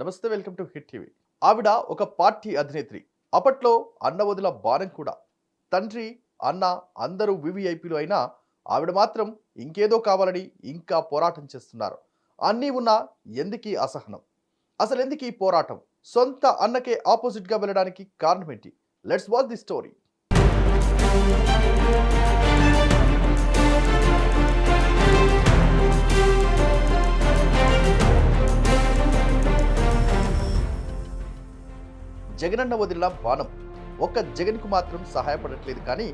నమస్తే welcome to hit TV. ఆవిడ ఒక పార్టీ అధినేత్రి. అప్పట్లో అన్న వదిల బాణం కూడా. తండ్రి అన్న అందరూ వివిఐపీలు అయినా ఆవిడ మాత్రం ఇంకేదో కావాలని ఇంకా పోరాటం చేస్తున్నారు. అన్నీ ఉన్నా ఎందుకీ అసహనం? అసలు ఎందుకు ఈ పోరాటం? సొంత అన్నకే ఆపోజిట్గా వెళ్ళడానికి కారణం ఏంటి let's watch the story. Jagananna వదిలిన బాణం. ఒక్క జగన్కు మాత్రం సహాయపడట్లేదు కానీ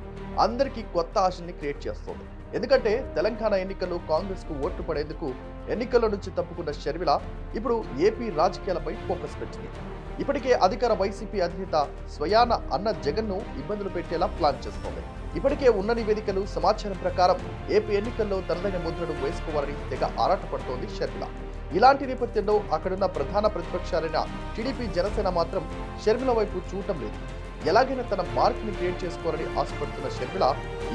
అందరికీ కొత్త ఆశల్ని క్రియేట్ చేస్తోంది. ఎందుకంటే తెలంగాణ ఎన్నికల్లో కాంగ్రెస్కు ఓట్లు పడేందుకు ఎన్నికల్లో నుంచి తప్పుకున్న షర్మిల ఇప్పుడు ఏపీ రాజకీయాలపై ఫోకస్ పెట్టింది. ఇప్పటికే అధికార వైసీపీ అధినేత స్వయాన అన్న జగన్ను ఇబ్బందులు పెట్టేలా ప్లాన్ చేస్తోంది. ఇప్పటికే ఉన్న నివేదికలు సమాచారం ప్రకారం ఏపీ ఎన్నికల్లో తనదైన ముద్రను వేసుకోవాలని తెగ ఆరాటపడుతోంది షర్మిల. ఇలాంటి నేపథ్యంలో అక్కడున్న ప్రధాన ప్రతిపక్షాలైన టీడీపీ జనసేన మాత్రం షర్మిల వైపు చూడటం లేదు. ఎలాగైనా తన మార్క్ని క్రియేట్ చేసుకోవాలని ఆశపడుతున్న షర్మిల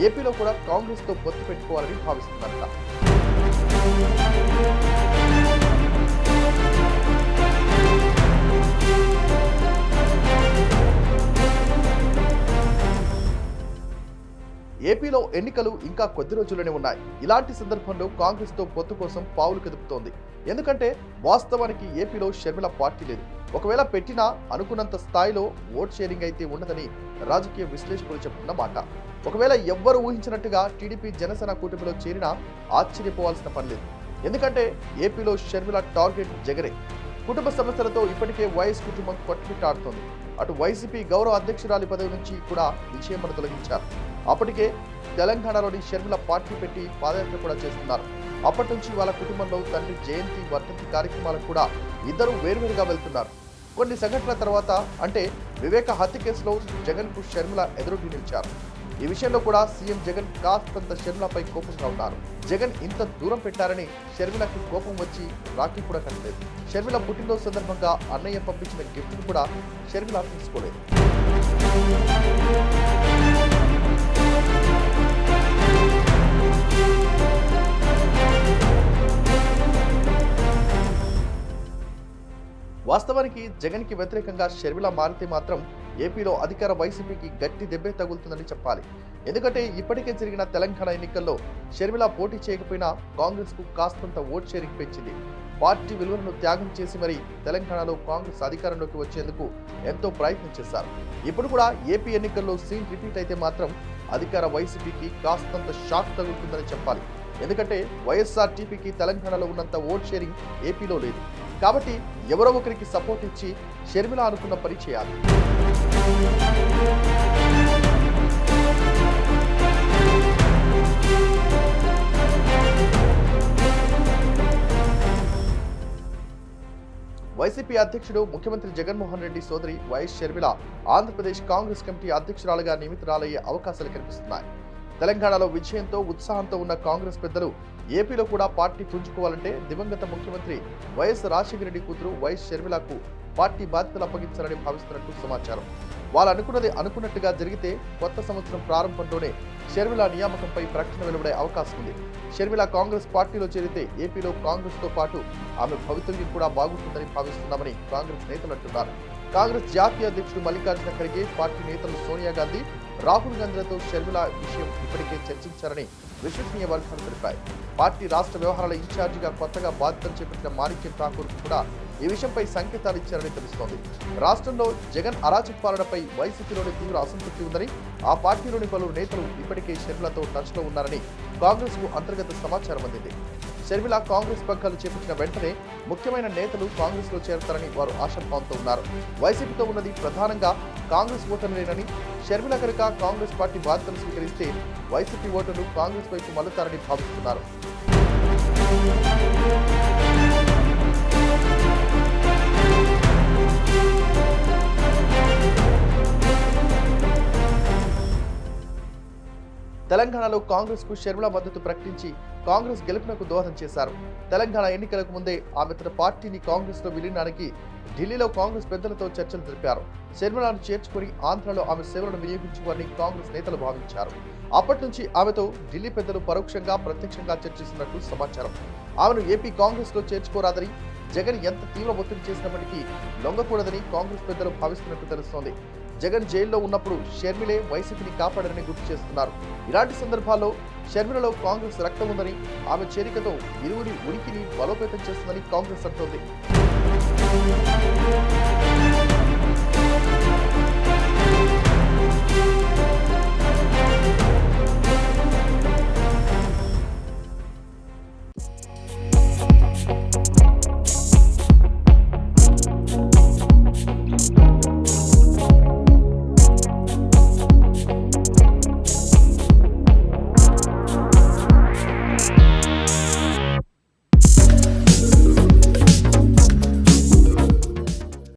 ఏపీలో కూడా కాంగ్రెస్తో పొత్తు పెట్టుకోవాలని భావిస్తున్నారట. ఏపీలో ఎన్నికలు ఇంకా కొద్ది రోజుల్లోనే ఉన్నాయి. ఇలాంటి సందర్భంలో కాంగ్రెస్తో పొత్తు కోసం పావులు కదుపుతోంది. ఎందుకంటే వాస్తవానికి ఏపీలో షర్మిల పార్టీ లేదు. ఒకవేళ పెట్టినా అనుకున్నంత స్థాయిలో ఓట్ షేరింగ్ అయితే ఉండదని రాజకీయ విశ్లేషకులు చెప్తున్న మాట. ఒకవేళ ఎవ్వరు ఊహించినట్టుగా టీడీపీ జనసేన కూటమిలో చేరినా ఆశ్చర్యపోవాల్సిన పని లేదు. ఎందుకంటే ఏపీలో షర్మిల టార్గెట్ జగరే కుటుంబ సమస్యలతో ఇప్పటికే వైఎస్ కుటుంబం కొట్టుమిట్టాడుతోంది అటు వైసీపీ గౌరవ అధ్యక్షురాలి పదవి నుంచి కూడా విషయం తొలగించారు. అప్పటికే తెలంగాణలోని షర్మిల పార్టీ పెట్టి పాదయాత్ర కూడా చేస్తున్నారు. అప్పటి నుంచి వాళ్ళ కుటుంబంలో తండ్రి జయంతి వర్ధంతి కార్యక్రమాలకు కూడా ఇద్దరు వేరువేరుగా వెళ్తున్నారు. కొన్ని సంఘటనల తర్వాత అంటే వివేక హత్య కేసులో జగన్కు షర్మిల ఎదురుటి నిలిచారు. ఈ విషయంలో కూడా సీఎం జగన్ కాస్తంత షర్మిలపై కోపంగా ఉన్నారు. జగన్ ఇంత దూరం పెట్టారని షర్మిలకి కోపం వచ్చి రాఖీ కూడా కట్టలేదు. షర్మిల పుట్టినరోజు సందర్భంగా అన్నయ్య పంపించిన గిఫ్ట్ కూడా షర్మిల తీసుకోలేదు. వాస్తవానికి జగన్కి వ్యతిరేకంగా షర్మిల మారితే మాత్రం ఏపీలో అధికార వైసీపీకి గట్టి దెబ్బే తగులుతుందని చెప్పాలి. ఎందుకంటే ఇప్పటికే జరిగిన తెలంగాణ ఎన్నికల్లో షర్మిల పోటీ చేయకపోయినా కాంగ్రెస్కు కాస్తంత ఓట్ షేరింగ్ పెంచింది. పార్టీ విలువలను త్యాగం చేసి మరి తెలంగాణలో కాంగ్రెస్ అధికారంలోకి వచ్చేందుకు ఎంతో ప్రయత్నం చేశారు. ఇప్పుడు కూడా ఏపీ ఎన్నికల్లో సీన్ రిపీట్ అయితే మాత్రం అధికార వైసీపీకి కాస్తంత షాక్ తగులుతుందని చెప్పాలి. ఎందుకంటే వైఎస్ఆర్ టీపీకి తెలంగాణలో ఉన్నంత ఓట్ షేరింగ్ ఏపీలో లేదు. కాబట్టి ఎవరో ఒకరికి సపోర్ట్ ఇచ్చి షర్మిల అనుకున్న పని చేయాలి. వైసీపీ అధ్యక్షుడు ముఖ్యమంత్రి జగన్మోహన్ రెడ్డి సోదరి వైఎస్ షర్మిల ఆంధ్రప్రదేశ్ కాంగ్రెస్ కమిటీ అధ్యక్షురాలుగా నియమితురాలయ్యే అవకాశాలు కనిపిస్తున్నాయి. తెలంగాణలో విజయంతో ఉత్సాహంతో ఉన్న కాంగ్రెస్ పెద్దలు ఏపీలో కూడా పార్టీ పుంజుకోవాలంటే దివంగత ముఖ్యమంత్రి వైఎస్ రాజశేఖర రెడ్డి కూతురు వైఎస్ షర్మిలకు పార్టీ బాధ్యతలు అప్పగించాలని భావిస్తున్నట్టు సమాచారం. వాళ్ళు అనుకున్నది అనుకున్నట్టుగా జరిగితే కొత్త సంవత్సరం ప్రారంభంలోనే షర్మిల నియామకంపై ప్రకటన వెలువడే అవకాశం ఉంది. షర్మిల కాంగ్రెస్ పార్టీలో చేరితే ఏపీలో కాంగ్రెస్తో పాటు ఆమె భవితవ్యం కూడా బాగుంటుందని భావిస్తున్నామని కాంగ్రెస్ నేతలు అంటున్నారు. కాంగ్రెస్ జాతీయ అధ్యక్షుడు మల్లికార్జున ఖర్గే పార్టీ నేతలు సోనియా గాంధీ రాహుల్ గాంధీలతో షర్మిల విషయం ఇప్పటికే చర్చించారని విశ్వసనీయ వర్గాలు తెలిపాయి. పార్టీ రాష్ట్ర వ్యవహారాల ఇన్ఛార్జిగా కొత్తగా బాధ్యతలు చేపట్టిన మాణిక్యం ఠాకూర్ కూడా ఈ విషయంపై సంకేతాలు ఇచ్చారని తెలుస్తోంది. రాష్ట్రంలో జగన్ అరాచక పాలనపై వైసీపీలోని తీవ్ర అసంతృప్తి ఉందని ఆ పార్టీలోని పలువురు నేతలు ఇప్పటికే షర్మిలతో టచ్లో ఉన్నారని కాంగ్రెస్కు అంతర్గత సమాచారం అందింది. షర్మిల కాంగ్రెస్ పగ్గాలు చేపట్టిన వెంటనే ముఖ్యమైన నేతలు కాంగ్రెస్లో చేరతారని వారు ఆశాభావంతో ఉన్నారు. వైసీపీతో ఉన్నది ప్రధానంగా కాంగ్రెస్ ఓటర్లేనని షర్మిల కనుక కాంగ్రెస్ పార్టీ బాధ్యతలు స్వీకరిస్తే వైసీపీ ఓటర్లు కాంగ్రెస్ వైపు మల్లుతారని భావిస్తున్నారు. తెలంగాణలో కాంగ్రెస్కు షర్మిల మద్దతు ప్రకటించి కాంగ్రెస్ గెలుపునకు దోహదం చేశారు. తెలంగాణ ఎన్నికలకు ముందే ఆమె తన పార్టీని కాంగ్రెస్లో విలీనానికి ఢిల్లీలో కాంగ్రెస్ పెద్దలతో చర్చలు జరిపారు. షర్మిలను చేర్చుకుని ఆంధ్రలో ఆమె సేవలను వినియోగించుకోవాలని కాంగ్రెస్ నేతలు భావించారు. అప్పటి నుంచి ఆమెతో ఢిల్లీ పెద్దలు పరోక్షంగా ప్రత్యక్షంగా చర్చిస్తున్నట్లు సమాచారం. ఆమెను ఏపీ కాంగ్రెస్లో చేర్చుకోరాదని జగన్ ఎంత తీవ్ర ఒత్తిడి చేసినప్పటికీ లొంగకూడదని కాంగ్రెస్ పెద్దలు భావిస్తున్నట్లు తెలుస్తోంది. జగన్ జైల్లో ఉన్నప్పుడు షర్మిలే వైసీపీని కాపాడారని గుర్తు చేస్తున్నారు. ఇలాంటి సందర్భాల్లో షర్మిలలో కాంగ్రెస్ రక్తం ఉందని ఆమె చేరికతో ఇరువురి ఉనికిని బలోపేతం చేస్తుందని కాంగ్రెస్ అంటోంది.